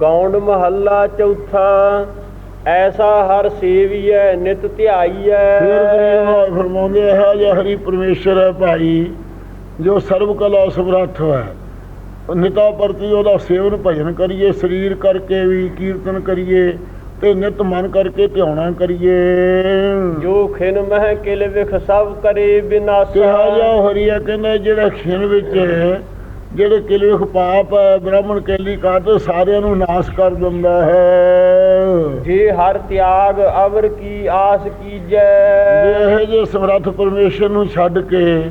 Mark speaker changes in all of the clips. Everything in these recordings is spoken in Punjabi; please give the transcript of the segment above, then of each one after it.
Speaker 1: ਗੌਂਡ ਮਹੱਲਾ ਚੌਥਾ ਐਸਾ ਹਰ ਸੇਵੀਐ ਨਿਤ ਧਿਆਈਐ।
Speaker 2: ਫਿਰ ਗੁਰੂ ਫਰਮਾਉਂਦੇ ਹੈ ਜੇ ਹਰੀ ਪਰਮੇਸ਼ਰ ਹੈ ਭਾਈ ਜੋ ਸਰਬ ਕਲਾ ਸਮਰੱਥ ਹੈ। ਨਿਤਾ ਪ੍ਰਤੀ ਉਹਦਾ ਸੇਵਨ ਭਜਨ ਕਰੀਏ ਸਰੀਰ ਕਰਕੇ ਵੀ ਕੀਰਤਨ ਕਰੀਏ ਤੇ ਨਿਤ ਮਨ ਕਰਕੇ ਧਿਆਉਣਾ ਕਰੀਏ।
Speaker 1: ਜੋ ਖਿਨ ਮਹਿ ਕਿਲ ਵਿਖ ਸਭ ਕਰੇ ਬਿਨਾਸਾ।
Speaker 2: ਕਿਹਾ ਜਾ ਹਰੀਆ ਕਹਿੰਦਾ ਜਿਹੜਾ ਖਿਨ ਵਿੱਚ ਜਿਹੜੇ ਕਿਲਵਖ ਪਾਪ ਹੈ ਬ੍ਰਾਹਮਣ ਕੇਲੀ ਕਾਟ ਸਾਰਿਆਂ ਨੂੰ ਨਾਸ਼ ਕਰ ਦਿੰਦਾ ਹੈ।
Speaker 1: ਜੇ ਹਰ ਤਿਆਗ ਅਵਰ ਕੀ ਆਸ
Speaker 2: ਜੇ
Speaker 1: ਕੀਜੈ
Speaker 2: ਇਹ ਜੇ ਸਮਰੱਥ ਪਰਮੇਸ਼ਰ ਨੂੰ ਛੱਡ ਕੇ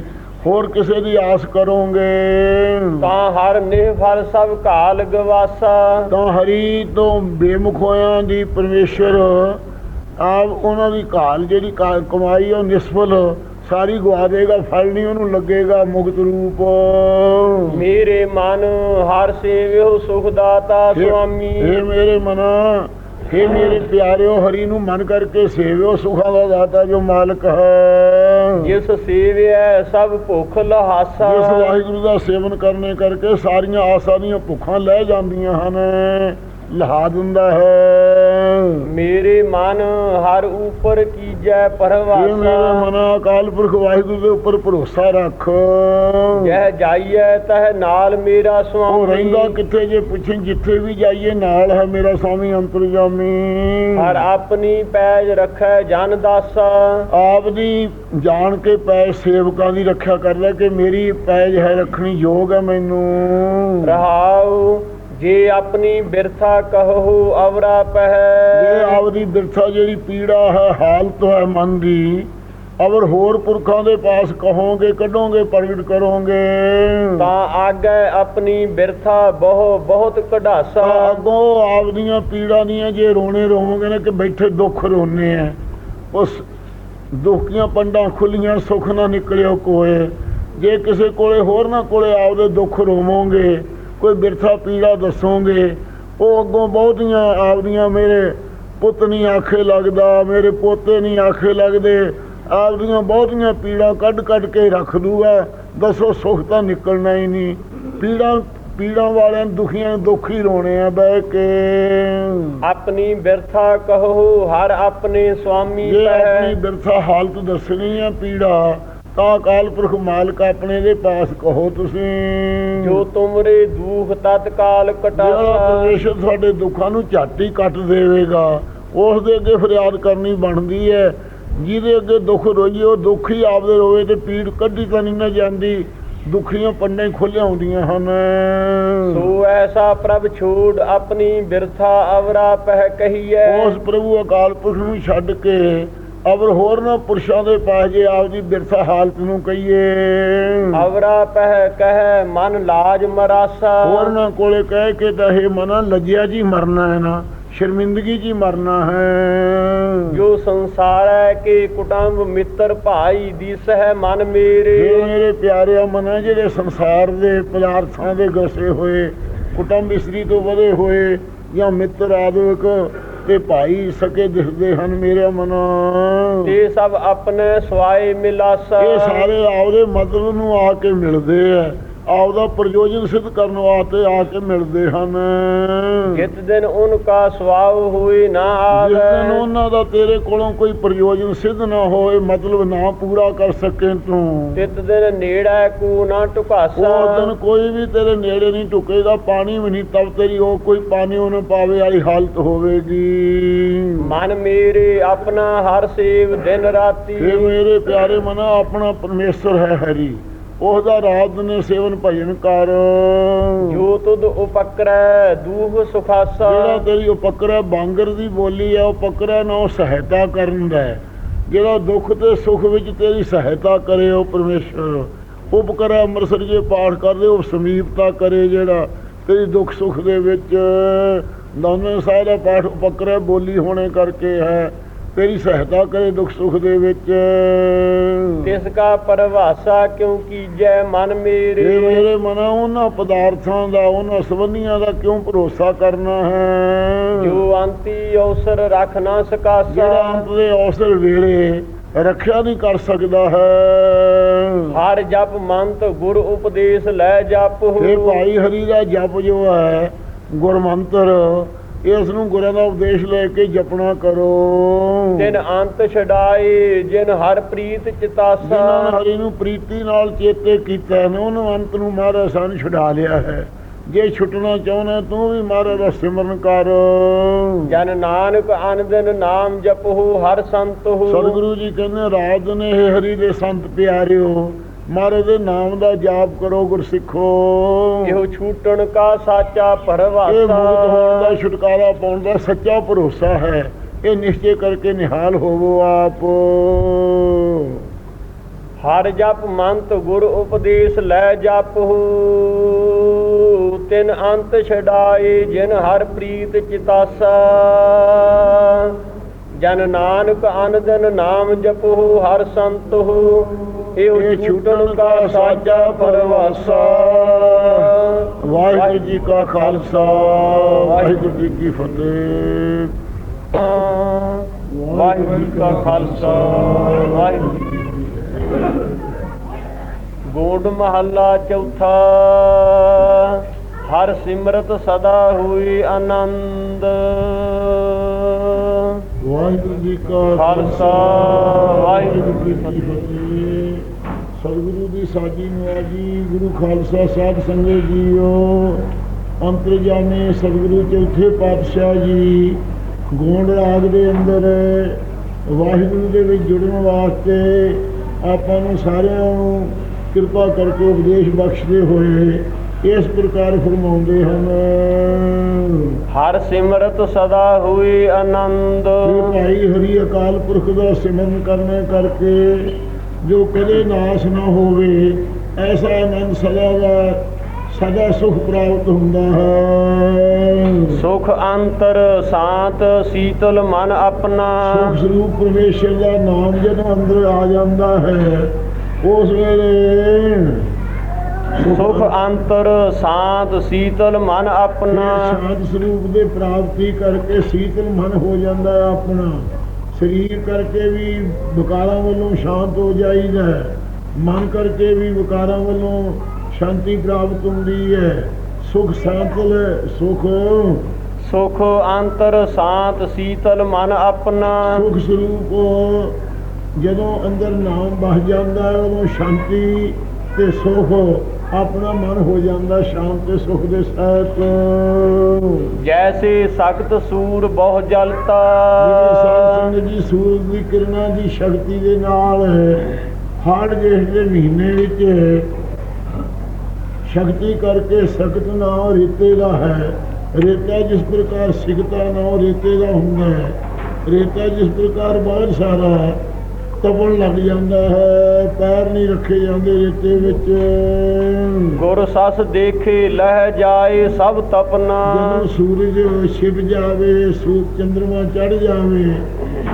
Speaker 2: ਹੋਰ ਕਿਸੇ ਦੀ ਆਸ ਕਰੋਗੇ।
Speaker 1: ਤਾਂ ਹਰ ਨਿਹ ਫਲ ਸਭ ਕਾਲ ਗਵਾਸਾ।
Speaker 2: ਤਾਂ ਹਰੀ ਤੋਂ ਬੇਮੁਖ ਹੋਇਆਂ ਦੀ ਪਰਮੇਸ਼ਰ ਆਪ ਉਹਨਾਂ ਦੀ ਕਾਲ ਜਿਹੜੀ ਕਮਾਈ ਉਹ ਨਿਸਫਲ ਸਾਰੀ ਗਵਾ ਦੇਗਾ ਫਲ ਨਹੀਂ ਉਹਨੂੰ ਲੱਗੇਗਾ ਮੁਕਤ ਰੂਪ।
Speaker 1: ਮੇਰੇ ਮਨ ਹਰ ਸੇਵਿਓ ਸੁਖ ਦਾਤਾ ਸੁਆਮੀ।
Speaker 2: ਮੇਰੇ ਮਨਾ ਹੇ ਮੇਰੇ ਪਿਆਰਿਓ ਹਰੀ ਨੂੰ ਮਨ ਕਰਕੇ ਸੇਵਿਓ ਸੁਖਾਂ ਦਾ ਦਾਤਾ ਜੋ ਮਾਲਕ ਹੈ।
Speaker 1: ਜਿਸ ਸੇਵਿਐ ਸਭ ਭੁਖ ਲਹਾਸਾ।
Speaker 2: ਜਿਸ ਵਾਹਿਗੁਰੂ ਦਾ ਸੇਵਨ ਕਰਨੇ ਕਰਕੇ ਸਾਰੀਆਂ ਆਸਾਂ ਦੀਆਂ ਭੁੱਖਾਂ ਲੈ ਜਾਂਦੀਆਂ ਹਨ। ਲਹਾ ਦਿੰਦਾ ਹੈ।
Speaker 1: ਮੇਰੇ ਮਨ ਹਰ ਉਪਰ ਕੀਜੈ
Speaker 2: ਇਹ ਮੇਰੇ
Speaker 1: ਪਰਵਾਸਾ
Speaker 2: ਮਨਾ ਅਕਾਲ ਪੁਰਖ ਵਾਹਿਗੁਰੂ ਦੇ ਉੱਪਰ ਭਰੋਸਾ ਰੱਖ।
Speaker 1: ਜਹ ਜਾਈਐ ਤਹ ਨਾਲ ਮੇਰਾ
Speaker 2: ਉਹ
Speaker 1: ਸੁਆਮੀ
Speaker 2: ਰਹਿੰਦਾ ਕਿੱਥੇ ਜੇ ਪੁੱਛੇ ਜਿੱਥੇ ਵੀ ਜਾਈਏ ਨਾਲ ਹੈ ਮੇਰਾ ਸਵਾਮੀ ਅੰਤਰਜਾਮੀ।
Speaker 1: ਹਰ ਆਪਣੀ ਪੈਜ ਰੱਖੈ ਜਨ ਦਾਸਾ।
Speaker 2: ਆਪ ਦੀ ਜਾਣ ਕੇ ਪੈ ਸੇਵਕਾਂ ਦੀ ਰੱਖਿਆ ਕਰਦਾ ਕਿ ਮੇਰੀ ਪੈਜ ਹੈ ਰੱਖਣੀ ਯੋਗ ਹੈ ਮੈਨੂੰ।
Speaker 1: ਰਹਾਉ ਜੇ ਆਪਣੀ ਬਿਰਥਾ ਕਹੋ ਅਵਰਾ
Speaker 2: ਜੇ
Speaker 1: ਪਹਿ
Speaker 2: ਆਪਦੀ ਬਿਰਥਾ ਜਿਹੜੀ ਪੀੜਾ ਹੈ ਹਾਲਤ ਹੈ ਮਨ ਦੀ ਅਵਰ ਹੋਰ ਪੁਰਖਾਂ ਦੇ ਪਾਸ ਕਹੋਗੇ ਕੱਢੋਗੇ ਪ੍ਰਗਟ ਕਰੋਗੇ।
Speaker 1: ਤਾਂ ਆਗੈ ਆਪਣੀ ਬਿਰਥਾ ਬਹੁ ਬਹੁਤ ਕਢਾਸਾ।
Speaker 2: ਅੱਗੋਂ ਆਪਦੀਆਂ ਪੀੜਾਂ ਦੀਆਂ ਜੇ ਰੋਣੇ ਰੋਵੋਗੇ ਨਾ ਕਿ ਬੈਠੇ ਦੁੱਖ ਰੋਨੇ ਆ ਉਸ ਦੁੱਖੀਆਂ ਪੰਡਾਂ ਖੁੱਲੀਆਂ ਸੁੱਖ ਨਾ ਨਿਕਲਿਓ ਕੋਏ। ਜੇ ਕਿਸੇ ਕੋਲੇ ਹੋਰ ਨਾ ਕੋਲੇ ਆਪਦੇ ਦੁੱਖ ਰੋਵੋਗੇ ਕੋਈ ਬਿਰਥਾ ਪੀੜਾ ਦੱਸੋਗੇ? ਉਹ ਅੱਗੋਂ ਬਹੁਤੀਆਂ ਆਪਦੀਆਂ ਮੇਰੇ ਪੁੱਤ ਨਹੀਂ ਆਖੇ ਲੱਗਦਾ ਮੇਰੇ ਪੋਤੇ ਨਹੀਂ ਆਖੇ ਲੱਗਦੇ। ਆਪਦੀਆਂ ਬਹੁਤੀਆਂ ਪੀੜਾਂ ਕੱਢ ਕੱਢ ਕੇ ਰੱਖ ਦੂਗਾ। ਦੱਸੋ ਸੁੱਖ ਤਾਂ ਨਿਕਲਣਾ ਹੀ ਨਹੀਂ। ਪੀੜਾਂ ਪੀੜਾਂ ਵਾਲਿਆਂ ਦੁਖੀਆਂ ਦੁੱਖ ਹੀ ਰੋਣੇ ਆ ਬਹਿ ਕੇ।
Speaker 1: ਆਪਣੀ ਬਿਰਥਾ ਕਹੋ ਹਰ ਆਪਣੇ ਸੁਆਮੀ
Speaker 2: ਜੇ ਆਪਣੀ ਬਿਰਥਾ ਹਾਲਤ ਦੱਸਣੀ ਆ ਪੀੜਾ ਤਾਂ ਅਕਾਲ ਪੁਰਖ ਮਾਲਕ ਆਪਣੇ ਦੇ ਪਾਸ ਕਹੋ ਤੁਸੀਂ।
Speaker 1: ਜੋ ਤੁਮਰੇ ਦੁਖ ਤਤਕਾਲ
Speaker 2: ਜਿਹੜਾ
Speaker 1: ਕਟਾਸਾ
Speaker 2: ਪਰਮੇਸ਼ਰ ਤੁਹਾਡੇ ਦੁੱਖਾਂ ਨੂੰ ਝੱਟ ਹੀ ਕੱਟ ਦੇਵੇਗਾ ਉਸ ਦੇ ਅੱਗੇ ਫਰਿਆਦ ਕਰਨੀ ਬਣਦੀ ਹੈ। ਜਿਹਦੇ ਅੱਗੇ ਦੁੱਖ ਰੋਈਏ ਉਹ ਦੁੱਖ ਹੀ ਆਪਦੇ ਰੋਵੇ ਤੇ ਪੀੜ ਕੱਢੀ ਤਾਂ ਨਹੀਂ ਨਾ ਜਾਂਦੀ। ਦੁਖੀਆਂ ਪੰਨੇ ਖੁੱਲੇ ਆਉਂਦੀਆਂ ਹਨ।
Speaker 1: ਸੋ ਐਸਾ ਪ੍ਰਭ ਛੋੜ ਆਪਣੀ ਬਿਰਥਾ ਅਵਰਾ ਪਹਿ ਕਹੀਐ।
Speaker 2: ਉਸ ਪ੍ਰਭੂ ਅਕਾਲ ਪੁਰਖ ਨੂੰ ਛੱਡ ਕੇ ਅਵਰ ਹੋਰ ਨਾ ਪੁਰਸ਼ਾਂ ਦੇ ਪਾਸ ਜੇ ਆਪਦੀ ਬਿਰਥਾ ਹਾਲਤ ਨੂੰ ਕਹੀਏ।
Speaker 1: ਅਵਰਾ ਪਹਿ ਕਹਿ ਮਨ ਲਾਜ ਮਰਾਸਾ।
Speaker 2: ਹੋਰ ਨਾ ਕੋਲੇ ਕਹਿ ਕੇ ਇਹ ਮਨਾ ਲੱਜਿਆ ਜੀ ਮਰਨਾ ਹੈ ਨਾ ਸ਼ਰਮਿੰਦਗੀ ਜੀ ਮਰਨਾ ਹੈ।
Speaker 1: ਜੋ ਸੰਸਾਰੈ ਕੇ ਕੁਟੰਬ ਮਿੱਤਰ ਭਾਈ ਦਿਸਹਿ ਮਨ
Speaker 2: ਇਹ
Speaker 1: ਮੇਰੇ
Speaker 2: ਮੇਰੇ ਪਿਆਰਿਆ ਮਨਾ ਜਿਹੜੇ ਸੰਸਾਰ ਦੇ ਪਦਾਰਥਾਂ ਦੇ ਗਸੇ ਹੋਏ ਕੁਟੰਬ ਇਸਤਰੀ ਤੋਂ ਵਧੇ ਹੋਏ ਜਾਂ ਮਿੱਤਰ ਆਦਿਕ ਤੇ ਭਾਈ ਸਕੇ ਦਿਖਦੇ ਹਨ ਮੇਰੇ ਮਨਾ।
Speaker 1: ਤੇ ਸਭ ਆਪਣੇ ਸਵਾਏ ਮਿਲਾਸਾ।
Speaker 2: ਇਹ ਸਾਰੇ ਆਪਦੇ ਮਤਲਬ ਨੂੰ ਆ ਕੇ ਮਿਲਦੇ ਆ ਆਪਦਾ ਪ੍ਰਯੋਜਨ ਸਿੱਧ ਕਰਨ ਵਾਸਤੇ ਆ ਕੇ ਮਿਲਦੇ ਹਨ।
Speaker 1: ਜਿਤ ਦਿਨ ਉਨਕਾ ਸਵਾਵ ਹੋਈ ਨਾ
Speaker 2: ਜਿਸ ਦਿਨ
Speaker 1: ਆਵੇ
Speaker 2: ਉਹਨਾਂ ਦਾ ਤੇਰੇ ਕੋਲੋਂ ਕੋਈ ਪ੍ਰਯੋਜਨ ਸਿੱਧ ਨਾ ਹੋਏ ਮਤਲਬ ਨਾ ਪੂਰਾ ਕਰ ਸਕੇ ਤੂੰ।
Speaker 1: ਤਿਤ ਦਿਨ ਨੇੜਾ ਕੋ ਨਾ
Speaker 2: ਉਹ
Speaker 1: ਟੁਕਾਸਾ
Speaker 2: ਦਿਨ ਕੋਈ ਵੀ ਤੇਰੇ ਨੇੜੇ ਨਹੀਂ ਟੁਕੇਗਾ ਪਾਣੀ ਵੀ ਨਹੀਂ ਤਬ ਤੇਰੀ ਉਹ ਕੋਈ ਪਾਣੀ ਉਹਨੇ ਪਾਵੇ ਵਾਲੀ ਹਾਲਤ ਹੋਵੇਗੀ।
Speaker 1: ਮਨ ਮੇਰੇ ਆਪਣਾ ਹਰ ਸੇਵ ਦਿਨ ਰਾਤੀ।
Speaker 2: ਇਹ ਮੇਰੇ ਪਿਆਰੇ ਮਨਾ ਆਪਣਾ ਪਰਮੇਸ਼ਰ ਹੈ ਹਰੀ। ਉਹਦਾ ਰਾਤ ਦਿਨ ਸੇਵਨ ਭਜਨ ਕਰ।
Speaker 1: ਜੋ ਤੁਧ ਉਪਕਰੈ ਦੂਹ ਸੁਖਾਸਾ।
Speaker 2: ਜਿਹੜਾ ਤੇਰੀ ਉਪਕਰਾ ਬਾਂਗਰ ਦੀ ਬੋਲੀ ਹੈ ਉਹ ਪਕਰਾ ਨਾ ਉਹ ਸਹਾਇਤਾ ਕਰਨ ਦਾ। ਜਿਹੜਾ ਦੁੱਖ ਤੇ ਸੁੱਖ ਵਿੱਚ ਤੇਰੀ ਸਹਾਇਤਾ ਕਰੇ ਉਹ ਪਰਮੇਸ਼ਰ। ਉਪਕਰਾ ਅੰਮ੍ਰਿਤਸਰ ਜੇ ਪਾਠ ਕਰਦੇ ਉਹ ਸਮੀਪਤਾ ਕਰੇ ਜਿਹੜਾ ਤੇਰੀ ਦੁੱਖ ਸੁੱਖ ਦੇ ਵਿੱਚ। ਦੋਨੇ ਸਾਹਿਬ ਦਾ ਪਾਠ ਉਪਕਰਾ ਬੋਲੀ ਹੋਣੇ ਕਰਕੇ ਹੈ। ਤੇਰੀ ਸਹਾਇਤਾ ਕਰੇ ਦੁੱਖ ਸੁੱਖ ਦੇ ਵਿੱਚ।
Speaker 1: ਤਿਸ ਕਾ ਪਰਵਾਸਾ ਕਿਉ ਕੀਜੈ ਮਨ
Speaker 2: ਇਹ
Speaker 1: ਮੇਰੇ
Speaker 2: ਮੇਰੇ ਮਨਾ ਉਹਨਾਂ ਪਦਾਰਥਾਂ ਦਾ ਉਹਨਾਂ ਸੰਬੰਧੀਆਂ ਦਾ ਕਿਉਂ ਭਰੋਸਾ ਕਰਨਾ ਹੈ?
Speaker 1: ਜੋ ਅੰਤੀ ਅਵਸਰ ਰਖ ਨਾ
Speaker 2: ਜਿਹੜਾ
Speaker 1: ਸਕਾਸਾ
Speaker 2: ਅੰਤ ਦੇ ਅਵਸਰ ਵੇਲੇ ਰੱਖਿਆ ਨਹੀਂ ਕਰ ਸਕਦਾ ਹੈ।
Speaker 1: ਹਰ ਜਪ ਮੰਤ ਗੁਰ ਉਪਦੇਸ਼ ਲੈ ਜਪ
Speaker 2: ਇਹ ਭਾਈ ਹਰੀ ਦਾ ਜਪ ਜੋ ਹੈ ਗੁਰਮੰਤਰ ਇਸ ਨੂੰ ਗੁਰਾਂ ਦਾ ਉਪਦੇਸ਼ ਲੈ ਕੇ ਜਪਣਾ ਕਰੋ।
Speaker 1: ਤਿਨ ਅੰਤ ਛਡਾਏ ਜਿਨ ਹਰ ਪ੍ਰੀਤ ਚਿਤਾਸਾ।
Speaker 2: ਹਰੀ ਨੂੰ ਪ੍ਰੀਤੀ ਨਾਲ ਚੇਤੇ ਕੀਤਾ ਨੇ ਉਹਨੂੰ ਅੰਤ ਨੂੰ ਮਹਾਰਾਜ ਸਾਨੂੰ ਛੁਡਾ ਲਿਆ ਹੈ। ਜੇ ਛੁੱਟਣਾ ਚਾਹੁੰਦਾ ਤੂੰ ਵੀ ਮਹਾਰਾਜ ਦਾ ਸਿਮਰਨ ਕਰ।
Speaker 1: ਜਨ ਨਾਨਕ ਅਨੰਦਨ ਨਾਮ ਜਪਹੁ ਹਰ ਸੰਤਹੁ
Speaker 2: ਸਤਿਗੁਰੂ ਜੀ ਕਹਿੰਦੇ ਰਾਤ ਨੇ ਹਰੀ ਦੇ ਸੰਤ ਪਿਆਰਿਓ ਮਹਾਰਾਜ ਦੇ ਨਾਮ ਦਾ ਜਾਪ ਕਰੋ ਗੁਰਸਿੱਖੋ।
Speaker 1: ਇਹੋ ਛੂਟਣ ਕਾ ਸਾਚਾ
Speaker 2: ਇਹ ਮੁਕਤ ਹੋਣ ਦਾ ਛੁਟਕਾਰਾ ਪਾਉਣ ਦਾ ਸੱਚਾ ਭਰੋਸਾ ਹੈ। ਇਹ ਨਿਸ਼ਚੈ ਕਰਕੇ ਨਿਹਾਲ ਹੋਵੋ ਆਪ।
Speaker 1: ਹਰ ਜਪ ਮੰਤ ਗੁਰ ਉਪਦੇਸ਼ ਲੈ ਜਪਹੁ। ਤਿਨ ਅੰਤ ਛਡਾਏ ਜਿਨ ਹਰ ਪ੍ਰੀਤ ਚਿਤਾਸਾ। ਜਨ ਨਾਨਕ ਅਨੰਦਨ ਨਾਮ ਜਪਹੁ ਹਰ ਸੰਤਹੁ। ਇਹੋ ਛੂਟਣ ਕਾ ਸਾਚਾ ਭਰਵਾਸਾ
Speaker 2: ਵਾਹਿਗੁਰੂ ਜੀ ਕਾ ਖਾਲਸਾ। ਵਾਹਿਗੁਰੂ ਜੀ ਕੀ ਫਤਿਹ।
Speaker 1: ਵਾਹਿਗੁਰੂ ਜੀ ਕਾ ਖਾਲਸਾ। ਵਾਹਿਗੁਰੂ ਜੀ ਕੀ ਫਤਿਹ। ਗੋਡ ਮਹੱਲਾ ਚੌਥਾ। ਹਰ ਸਿਮਰਤ ਸਦਾ ਹੋਈ ਆਨੰਦ।
Speaker 2: ਵਾਹਿਗੁਰੂ ਜੀ ਕਾ
Speaker 1: ਖਾਲਸਾ, ਵਾਹਿਗੁਰੂ ਜੀ ਕੀ
Speaker 2: ਫਤਿਹ। ਸਤਿਗੁਰੂ ਦੀ ਸਾਜੀ ਨਵਾਜੀ ਗੁਰੂ ਖਾਲਸਾ ਸਾਹਿਬ ਸੰਗਤ ਜੀਓ। ਅੰਤਰਜਾਮੀ ਸਤਿਗੁਰੂ ਚੌਥੇ ਪਾਤਸ਼ਾਹ ਜੀ ਗੋਂਡ ਰਾਗ ਦੇ ਅੰਦਰ ਵਾਹਿਗੁਰੂ ਦੇ ਵਿੱਚ ਜੁੜਨ ਵਾਸਤੇ ਆਪਾਂ ਨੂੰ ਸਾਰਿਆਂ ਨੂੰ ਕਿਰਪਾ ਕਰਕੇ ਉਪਦੇਸ਼ ਬਖਸ਼ਦੇ ਹੋਏ ਇਸ ਪ੍ਰਕਾਰ ਫਰਮਾਉਂਦੇ ਹਨ।
Speaker 1: ਹਰ ਸਿਮਰਤ ਸਦਾ ਹੋਈ ਆਨੰਦ।
Speaker 2: ਭਾਈ ਹਰੀ ਅਕਾਲ ਪੁਰਖ ਦਾ ਸਿਮਰਨ ਕਰਨੇ ਕਰਕੇ ਜੋ ਕਦੇ ਨਾਸ ਨਾ ਹੋਵੇ ਐਸਾ ਆਨੰਦ ਸਦਾ ਦਾ ਸਦਾ ਸੁਖ ਪ੍ਰਾਪਤ ਹੁੰਦਾ ਹੈ।
Speaker 1: ਸੁਖ ਅੰਤਰ ਸ਼ਾਂਤ ਸੀਤਲ ਮਨ ਆਪਣਾ।
Speaker 2: ਸੁਖ ਸਰੂਪ ਪਰਮੇਸ਼ਰ ਦਾ ਨਾਮ ਜਦੋਂ ਅੰਦਰ ਆ ਜਾਂਦਾ ਹੈ ਉਸ ਵੇਲੇ
Speaker 1: ਸੁਖ ਅੰਤਰ ਸ਼ਾਂਤ ਸੀਤਲ ਮਨ ਆਪਣਾ।
Speaker 2: ਸ਼ਾਂਤ ਸਰੂਪ ਦੇ ਪ੍ਰਾਪਤੀ ਕਰਕੇ ਸੀਤਲ ਮਨ ਹੋ ਜਾਂਦਾ ਹੈ ਆਪਣਾ। ਸਰੀਰ ਕਰਕੇ ਵੀ ਵਿਕਾਰਾਂ ਵੱਲੋਂ ਸ਼ਾਂਤ ਹੋ ਜਾਈਦਾ ਹੈ। ਮਨ ਕਰਕੇ ਵੀ ਵਿਕਾਰਾਂ ਵੱਲੋਂ ਸ਼ਾਂਤੀ ਪ੍ਰਾਪਤ ਹੁੰਦੀ ਹੈ। ਸੁਖ ਸ਼ਾਂਤਲ ਸੁਖ।
Speaker 1: ਸੁਖ ਅੰਤਰ ਸ਼ਾਂਤ ਸੀਤਲ ਮਨ ਆਪਣਾ।
Speaker 2: ਸੁਖ ਸਰੂਪ ਜਦੋਂ ਅੰਦਰ ਨਾਮ ਬਸ ਜਾਂਦਾ ਹੈ ਉਦੋਂ ਸ਼ਾਂਤੀ ਤੇ ਸੁਖ ਆਪਣਾ ਮਨ ਹੋ ਜਾਂਦਾ ਸ਼ਾਂਤ ਤੇ ਸੁਖ ਦੇ ਸਹਿਤ।
Speaker 1: ਜੈਸੇ ਸਖਤ ਸੂਰ ਬਹੁ ਜਲਤਾ।
Speaker 2: ਸੰਗਤ ਜੀ ਸੂਰਜ ਦੀ ਕਿਰਨਾਂ ਦੀ ਸ਼ਕਤੀ ਦੇ ਨਾਲ ਹਾੜ ਜੇਠ ਦੇ ਮਹੀਨੇ ਵਿੱਚ ਸ਼ਕਤੀ ਕਰਕੇ ਸਖਤ ਨਾਮ ਰੇਤੇ ਦਾ ਹੈ। ਰੇਤਾ ਜਿਸ ਪ੍ਰਕਾਰ ਸਿਕਤਾ ਨਾਮ ਰੇਤੇ ਦਾ ਹੁੰਦਾ ਹੈ। ਰੇਤਾ ਜਿਸ ਪ੍ਰਕਾਰ ਬਹੁਤ ਸਾਰਾ ਤਪਣ ਲੱਗ ਜਾਂਦਾ ਹੈ ਪੈਰ ਨਹੀਂ ਰੱਖੇ ਜਾਂਦੇ ਰੇਤੇ ਵਿੱਚ।
Speaker 1: ਗੁਰ ਸਸ ਦੇਖੇ ਲਹਿ ਜਾਏ ਸਭ ਤਪਨਾ।
Speaker 2: ਜਦੋਂ ਸੂਰਜ ਛਿਪ ਜਾਵੇ ਸੂਰ ਚੰਦਰਮਾ ਚੜ ਜਾਵੇ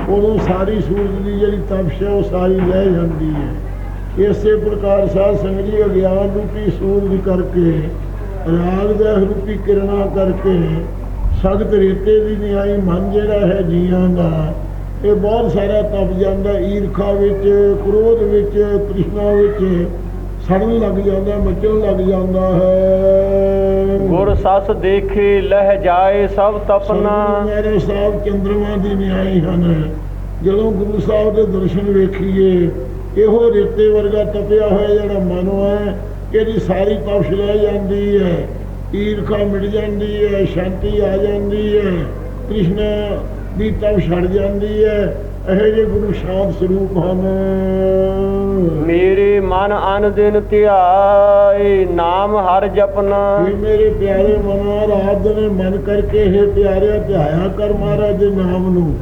Speaker 2: ਉਦੋਂ ਸਾਰੀ ਸੂਰਜ ਦੀ ਜਿਹੜੀ ਤਪਸ਼ ਹੈ ਉਹ ਸਾਰੀ ਲਹਿ ਜਾਂਦੀ ਹੈ। ਇਸੇ ਪ੍ਰਕਾਰ ਸਾਧ ਸੰਗਤ ਜੀ ਅਗਿਆਨ ਰੂਪੀ ਸੂਰਜ ਕਰਕੇ ਰਾਗ ਦਾ ਰੂਪੀ ਕਿਰਣਾ ਕਰਕੇ ਸਖਤ ਰੇਤੇ ਦੀ ਨਿਆਈ ਮਨ ਜਿਹੜਾ ਹੈ ਜੀਆਂ ਦਾ ਇਹ ਬਹੁਤ ਸਾਰਾ ਤਪ ਜਾਂਦਾ ਈਰਖਾ ਵਿੱਚ ਕ੍ਰੋਧ ਵਿੱਚ ਤ੍ਰਿਸ਼ਨਾ ਵਿੱਚ ਸੜਨ ਲੱਗ ਜਾਂਦਾ ਮਚਣ ਲੱਗ ਜਾਂਦਾ ਹੈ।
Speaker 1: ਗੁਰ ਸਸ ਦੇਖੇ ਲਹਿ ਜਾਏ ਸਭ ਤਪਨਾ।
Speaker 2: ਮੇਰੇ ਸਾਹਿਬ ਚੰਦਰਮਾ ਦੀ ਨਿਆਈ ਹਨ। ਜਦੋਂ ਗੁਰੂ ਸਾਹਿਬ ਦੇ ਦਰਸ਼ਨ ਵੇਖੀਏ ਇਹੋ ਰੇਤੇ ਵਰਗਾ ਤਪਿਆ ਹੋਇਆ ਜਿਹੜਾ ਮਨ ਹੈ ਇਹਦੀ ਸਾਰੀ ਤਪਸ਼ ਲੈ ਜਾਂਦੀ ਹੈ। ਈਰਖਾ ਮਿਟ ਜਾਂਦੀ ਹੈ ਸ਼ਾਂਤੀ ਆ ਜਾਂਦੀ ਹੈ। ਕ੍ਰਿਸ਼ਨ ਦੀ ਤਪ ਛੱਡ ਜਾਂਦੀ ਹੈ। ਇਹ ਜੇ ਗੁਰੂ ਸ਼ਾਂਤ ਸਰੂਪ ਹਨ।
Speaker 1: ਮੇਰੇ ਮਨ ਅਨ ਦਿਨ ਧਿਆਏ ਨਾਮ ਹਰ ਜਪਨਾ।
Speaker 2: ਵੀ ਮੇਰੇ ਪਿਆਰੇ ਮਨਾ ਰਾਤ ਦਿਨ ਮਨ ਕਰਕੇ ਇਹ ਪਿਆਰਿਆ ਧਿਆਇਆ ਕਰ ਮਹਾਰਾਜ ਦੇ ਨਾਮ ਨੂੰ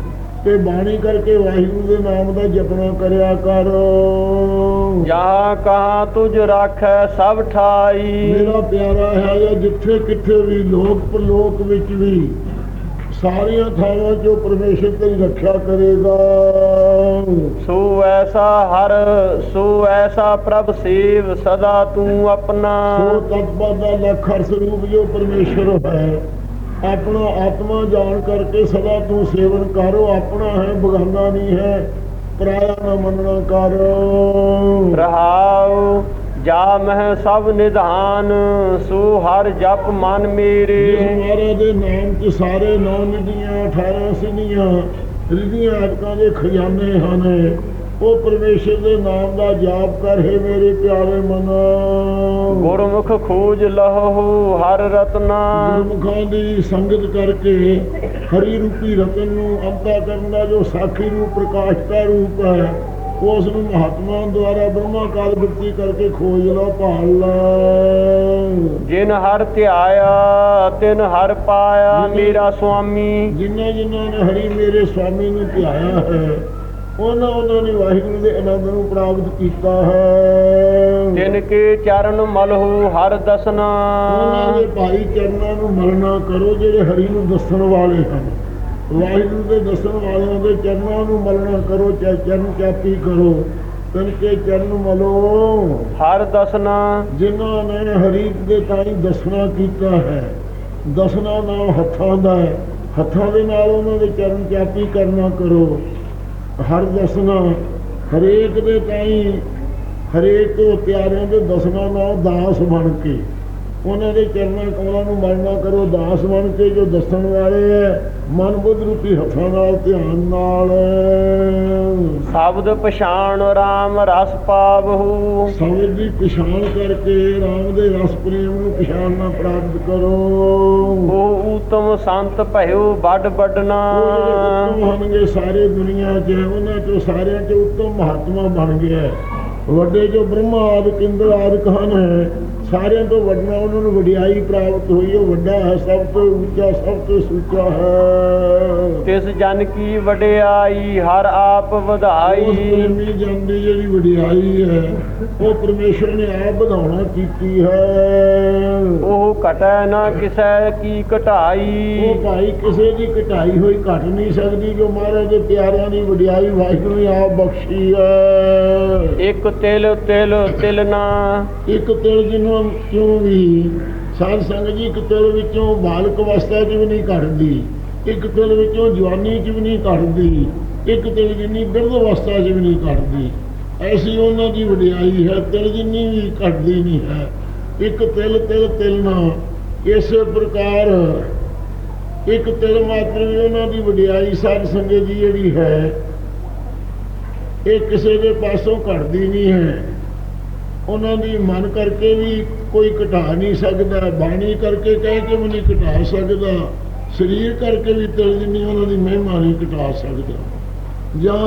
Speaker 2: ਤੇ ਬਾਣੀ ਕਰਕੇ ਵਾਹਿਗੁਰੂ ਦੇ ਨਾਮ ਦਾ ਜਪਣਾ ਕਰਿਆ ਕਰ।
Speaker 1: ਜਹਾਂ ਕਹਾਂ ਤੁਝ ਰਾਖੈ ਸਭ ਠਾਈ।
Speaker 2: ਮੇਰਾ ਪਿਆਰਾ ਹੈ ਜਾਂ ਜਿੱਥੇ ਕਿੱਥੇ ਵੀ ਲੋਕ ਪ੍ਰਲੋਕ ਵਿੱਚ ਵੀ ਸਾਰੀਆਂ ਥਾਵਾਂ 'ਚੋਂ ਪਰਮੇਸ਼ਰ ਤੇਰੀ ਰੱਖਿਆ ਕਰੇਗਾ।
Speaker 1: ਸੋ ਐਸਾ ਹਰ ਸੋ ਐਸਾ ਪ੍ਰਭ ਸੇਵ ਸਦਾ ਤੂੰ ਆਪਣਾ।
Speaker 2: ਸੋ ਤਤਪਦ ਦਾ ਲਖਰ ਸਰੂਪ ਜੋ ਪਰਮੇਸ਼ਰ ਹੈ ਆਪਣਾ ਆਤਮਾ ਜਾਣ ਕਰਕੇ ਸਦਾ ਤੂੰ ਸੇਵਨ ਕਰੋ ਆਪਣਾ ਹੈ ਬਗਾਨਾ ਨਹੀਂ ਹੈ। ਪਰਾਇਆ ਨਾ ਮੰਨਣਾ ਕਰ।
Speaker 1: ਰਹਾਉ ਜਾ ਮਹਿ ਸਭ ਨਿਧਾਨ ਸੋ ਹਰ ਜਪ ਮਨ ਮੇਰੇ।
Speaker 2: ਮਹਾਰਾਜ ਦੇ ਨਾਮ 'ਚ ਸਾਰੇ ਨੌ ਨਿਧੀਆਂ 18 ਸਿਧੀਆਂ ਰਿਧੀਆਂ ਆਦਿਕਾਂ ਦੇ ਖਜ਼ਾਨੇ ਹਨ। ਉਹ ਪਰਮੇਸ਼ਰ ਦੇ ਨਾਮ ਦਾ ਜਾਪ ਕਰ ਹੈ ਮੇਰੇ ਪਿਆਰੇ ਮਨ।
Speaker 1: ਗੁਰਮੁਖ ਖੋਜ ਲਹੋ ਹਰ ਰਤਨਾ।
Speaker 2: ਗੁਰਮੁਖਾਂ ਦੀ ਸੰਗਤ ਕਰਕੇ ਹਰੀ ਰੂਪੀ ਰਤਨ ਨੂੰ ਅੰਤਾ ਕਰਨ ਦਾ ਜੋ ਸਾਖੀ ਰੂਪ ਪ੍ਰਕਾਸ਼ ਦਾ ਰੂਪ ਹੈ ਉਸ ਨੂੰ ਮਹਾਤਮਾ ਦੁਆਰਾ ਬ੍ਰਹਮਾ ਕਾਲ ਬਿਰਤੀ ਕਰਕੇ ਖੋਜ ਲਓ ਭਾਲ ਲਓ।
Speaker 1: ਜਿਨ ਹਰ ਧਿਆਇਆ ਤਿਨ ਹਰ ਪਾਇਆ ਮੇਰਾ ਸੁਆਮੀ।
Speaker 2: ਜਿਨ੍ਹਾਂ ਜਿਨ੍ਹਾਂ ਨੇ ਹਰੀ ਮੇਰੇ ਸਵਾਮੀ ਨੂੰ ਧਿਆਇਆ ਹੈ ਉਹਨਾਂ ਉਹਨਾਂ ਨੇ ਵਾਹਿਗੁਰੂ ਦੇ ਆਨੰਦ ਨੂੰ ਪ੍ਰਾਪਤ ਕੀਤਾ ਹੈ।
Speaker 1: ਤਿਨ ਕੇ ਚਰਨ ਮਲਹੁ ਹਰ ਦਸਨਾ।
Speaker 2: ਉਹਨਾਂ ਦੇ ਭਾਈ ਚਰਨਾਂ ਨੂੰ ਮਲਣਾ ਕਰੋ ਜਿਹੜੇ ਹਰੀ ਨੂੰ ਦੱਸਣ ਵਾਲੇ ਹਨ। ਵਾਹਿਗੁਰੂ ਦੇ ਦੱਸਣ ਵਾਲਿਆਂ ਦੇ ਚਰਨਾਂ ਨੂੰ ਮਲਣਾ ਕਰੋ ਚਾਹੇ ਚਰਨ ਚਾਪੀ ਕਰੋ ਤਨ ਕੇ ਚਰਨ ਮਲੋ।
Speaker 1: ਹਰ ਦਸਨਾ।
Speaker 2: ਜਿਨ੍ਹਾਂ ਨੇ ਹਰੀ ਦੇ ਤਾਈ ਦੱਸਣਾ ਕੀਤਾ ਹੈ ਦੱਸਣਾ ਨਾਮ ਹੱਥਾਂ ਦਾ ਹੈ। ਹੱਥਾਂ ਦੇ ਨਾਲ ਉਹਨਾਂ ਦੇ ਚਰਨ ਚਾਪੀ ਕਰਨਾ ਕਰੋ। ਹਰ ਦੱਸਣਾ ਹਰੇਕ ਦੇ ਤਾਈ ਹਰੇਕ ਤੋਂ ਪਿਆਰਿਆਂ ਦੇ ਦੱਸਣਾ ਨਾਮ ਦਾਸ ਬਣ ਕੇ। ਉਹਨਾਂ ਦੇ ਚਰਨਾਂ ਕਮਲਾਂ ਨੂੰ ਮੰਨਣਾ ਕਰੋ ਦਾਸ ਬਣ ਕੇ ਜੋ ਦੱਸਣ ਵਾਲੇ ਹੈ ਮਨ ਬੁੱਧ ਰੂਪੀ ਹੱਥਾਂ ਨਾਲ ਧਿਆਨ ਨਾਲ।
Speaker 1: ਸ਼ਬਦ ਪਛਾਣ RAM ਰਸ ਪਾਵਹੁ।
Speaker 2: ਸਮਝ ਦੀ ਪਛਾਣ ਕਰਕੇ ਰਾਮ ਦੇ ਰਸ ਪ੍ਰੇਮ ਨੂੰ ਪਛਾਣਨਾ ਪ੍ਰਾਪਤ ਕਰੋ।
Speaker 1: ਉਹ ਉਤਮ ਸੰਤ ਭਇਓ ਵੱਡ ਵੱਡਨਾ।
Speaker 2: ਹੋਣਗੇ ਸਾਰੇ ਦੁਨੀਆ 'ਚ ਉਹਨਾਂ 'ਚੋਂ ਸਾਰਿਆਂ 'ਚ ਉੱਤਮ ਮਹਾਤਮਾ ਬਣ ਗਿਆ। ਵੱਡੇ ਜੋ ਬ੍ਰਹਮਾ ਆਦਿ ਇੰਦਰ ਆਦਿ ਕਹਨ ਹੈ ਸਾਰਿਆਂ ਤੋਂ ਵੱਡਾ ਉਹਨਾਂ ਨੂੰ ਵਡਿਆਈ ਪ੍ਰਾਪਤ ਹੋਈ ਉਹ ਵੱਡਾ ਹੈ ਸਭ ਤੋਂ ਉੱਚਾ ਸਭ ਤੋਂ ਸੁੱਚਾ ਹੈ।
Speaker 1: ਤਿਸ ਜਨ ਕੀ ਵਡਿਆਈ ਹਰ ਆਪ
Speaker 2: ਉਸ
Speaker 1: ਵਧਾਈ
Speaker 2: ਪ੍ਰੇਮੀ ਜਨ ਦੀ ਜਿਹੜੀ ਵਡਿਆਈ ਹੈ ਉਹ ਪਰਮੇਸ਼ਰ ਨੇ ਆਪ ਵਧਾਉਣਾ ਕੀਤੀ ਹੈ।
Speaker 1: ਉਹ ਘਟੈ ਨਾ ਕਿਸੈ ਕੀ ਘਟਾਈ।
Speaker 2: ਉਹ ਭਾਈ ਕਿਸੇ ਦੀ ਘਟਾਈ ਹੋਈ ਘਟ ਨਹੀਂ ਸਕਦੀ ਜੋ ਮਹਾਰਾਜ ਦੇ ਪਿਆਰਿਆਂ ਦੀ ਵਡਿਆਈ ਵਾਹਿਗੁਰੂ ਨੇ ਆਪ ਬਖਸ਼ੀ ਹੈ।
Speaker 1: ਇੱਕ ਤਿਲ ਤਿਲ ਤਿਲ ਨਾ।
Speaker 2: ਇੱਕ ਤਿਲ ਜਿਹਨੂੰ ਕਿਉਂ ਵੀ ਸਾਧ ਸੰਗਤ ਜੀ ਇੱਕ ਤਿਲ ਵਿੱਚੋਂ ਬਾਲਕ ਅਵਸਥਾ 'ਚ ਵੀ ਨਹੀਂ ਘਟਦੀ, ਇੱਕ ਤਿਲ ਵਿੱਚੋਂ ਜਵਾਨੀ 'ਚ ਵੀ ਨਹੀਂ ਘਟਦੀ, ਇੱਕ ਤਿਲ ਜਿੰਨੀ ਬਿਰਧ ਅਵਸਥਾ 'ਚ ਵੀ ਨਹੀਂ ਘਟਦੀ। ਐਸੀ ਉਹਨਾਂ ਦੀ ਵਡਿਆਈ ਹੈ, ਤਿਲ ਜਿੰਨੀ ਵੀ ਘਟਦੀ ਨਹੀਂ ਹੈ। ਇੱਕ ਤਿਲ ਤਿਲ ਤਿਲ ਨਾ। ਇਸੇ ਪ੍ਰਕਾਰ ਇੱਕ ਤਿਲ ਮਾਤਰ ਵੀ ਉਹਨਾਂ ਦੀ ਵਡਿਆਈ ਸਾਧ ਸੰਗਤ ਜੀ ਜਿਹੜੀ ਹੈ, ਇਹ ਕਿਸੇ ਦੇ ਪਾਸੋਂ ਘਟਦੀ ਨਹੀਂ ਹੈ। ਉਹਨਾਂ ਦੀ ਮਨ ਕਰਕੇ ਵੀ ਕੋਈ ਘਟਾ ਨਹੀਂ ਸਕਦਾ, ਬਾਣੀ ਕਰਕੇ ਕਹਿ ਕੇ ਵੀ ਨਹੀਂ ਘਟਾ ਸਕਦਾ, ਸਰੀਰ ਕਰਕੇ ਵੀ ਤਿਲ ਜਿੰਨੀ ਉਹਨਾਂ ਦੀ ਮਹਿਮਾ ਨਹੀਂ ਘਟਾ ਸਕਦਾ। ਜਾਂ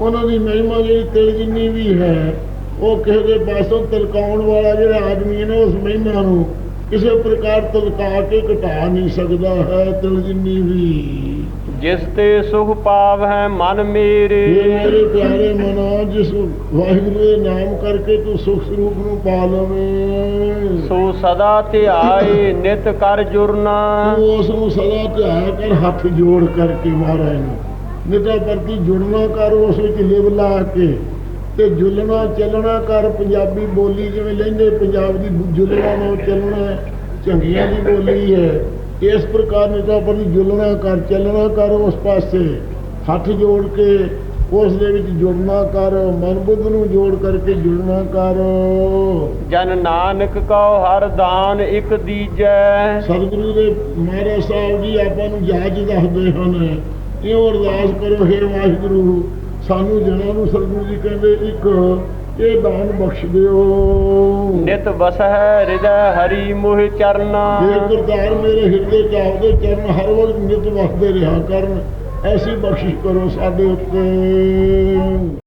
Speaker 2: ਉਹਨਾਂ ਦੀ ਮਹਿਮਾ ਜਿਹੜੀ ਤਿਲ ਜਿੰਨੀ ਵੀ ਹੈ, ਉਹ ਕਿਸੇ ਦੇ ਪਾਸੋਂ ਤਲਕਾਉਣ ਵਾਲਾ ਜਿਹੜਾ ਆਦਮੀ ਹੈ ਉਸ ਮਹਿਮਾ ਨੂੰ ਕਿਸੇ ਪ੍ਰਕਾਰ ਤਲਕਾ ਕੇ ਘਟਾ ਨਹੀਂ ਸਕਦਾ ਹੈ ਤਿਲ ਜਿੰਨੀ ਵੀ।
Speaker 1: ਜਿਸ ਤੇ ਸੁਖ ਪਾਵ ਹੈ ਮਨ ਮੇਰੇ।
Speaker 2: ਮੇਰੇ ਪਿਆਰੇ ਮਨੋ ਜਿਸ ਵਾਹਿਗੁਰੂ ਦੇ ਨਾਮ ਕਰਕੇ ਤੂੰ ਸੁਖ ਸਰੂਪ ਨੂੰ ਪਾ ਲਵੇਂ।
Speaker 1: ਸੋ ਸਦਾ ਧਿਆਏ ਨਿਤ ਕਰ ਜੁਰਨਾ।
Speaker 2: ਤੂੰ ਉਸ ਨੂੰ ਸਦਾ ਧਿਆਇਆ ਕਰ ਹੱਥ ਜੋੜ ਕਰਕੇ ਮਹਾਰਾਜ ਨੂੰ। ਨਿਤਾ ਪ੍ਰਤੀ ਜੁੜਨਾ ਕਰ ਉਸ ਵਿੱਚ ਲਿਵ ਲਾ ਕੇ। ਤੇ ਜੁਲਣਾ ਚੱਲਣਾ ਕਰ ਪੰਜਾਬੀ ਬੋਲੀ ਜਿਵੇਂ ਲੈਂਦੇ ਪੰਜਾਬ ਦੀ ਜੁਲਣਾ ਨਾਲ ਚੱਲਣਾ ਚੰਗੀਆਂ ਦੀ ਬੋਲੀ ਹੈ। ਇਸ ਪ੍ਰਕਾਰ ਨਿਤਾ ਪ੍ਰਤੀ ਜੁਲਣਾ ਕਰ ਚੱਲਣਾ ਕਰ ਉਸ ਪਾਸੇ। ਹੱਥ ਜੋੜ ਕੇ ਉਸ ਦੇ ਵਿੱਚ ਜੁੜਨਾ ਕਰ ਮਨ ਬੁੱਧ ਨੂੰ ਜੋੜ ਕਰਕੇ ਜੁੜਨਾ ਕਰ।
Speaker 1: ਜਨ ਨਾਨਕ ਕਉ ਹਰ ਦਾਨ ਇੱਕ ਦੀਜੈ।
Speaker 2: ਸਤਿਗੁਰੂ ਦੇ ਮਹਾਰਾਜ ਸਾਹਿਬ ਜੀ ਆਪਾਂ ਨੂੰ ਜਾਜ ਦੱਸਦੇ ਹਨ ਇਉਂ ਅਰਦਾਸ ਕਰੋ ਹੇ ਵਾਹਿਗੁਰੂ ਸਾਨੂੰ ਜਨਾਂ ਨੂੰ ਸਤਿਗੁਰੂ ਜੀ ਕਹਿੰਦੇ ਇੱਕ ਇਹ ਦਾਨ ਬਖਸ਼ ਦਿਓ।
Speaker 1: ਨਿਤ ਬਸਹਿ ਹਿਰਦੈ ਹਰੀ ਮੋਹਿ ਚਰਨਾ।
Speaker 2: ਜੇ ਕਰਤਾਰ ਮੇਰੇ ਹਿਰਦੇ ਚ ਆਪਦੇ ਚਰਨ ਹਰ ਵਕਤ ਨਿਤ ਵਸਦੇ ਰਿਹਾ ਕਰਨ ਐਸੀ ਬਖਸ਼ਿਸ਼ ਕਰੋ ਸਾਡੇ ਉੱਤੇ।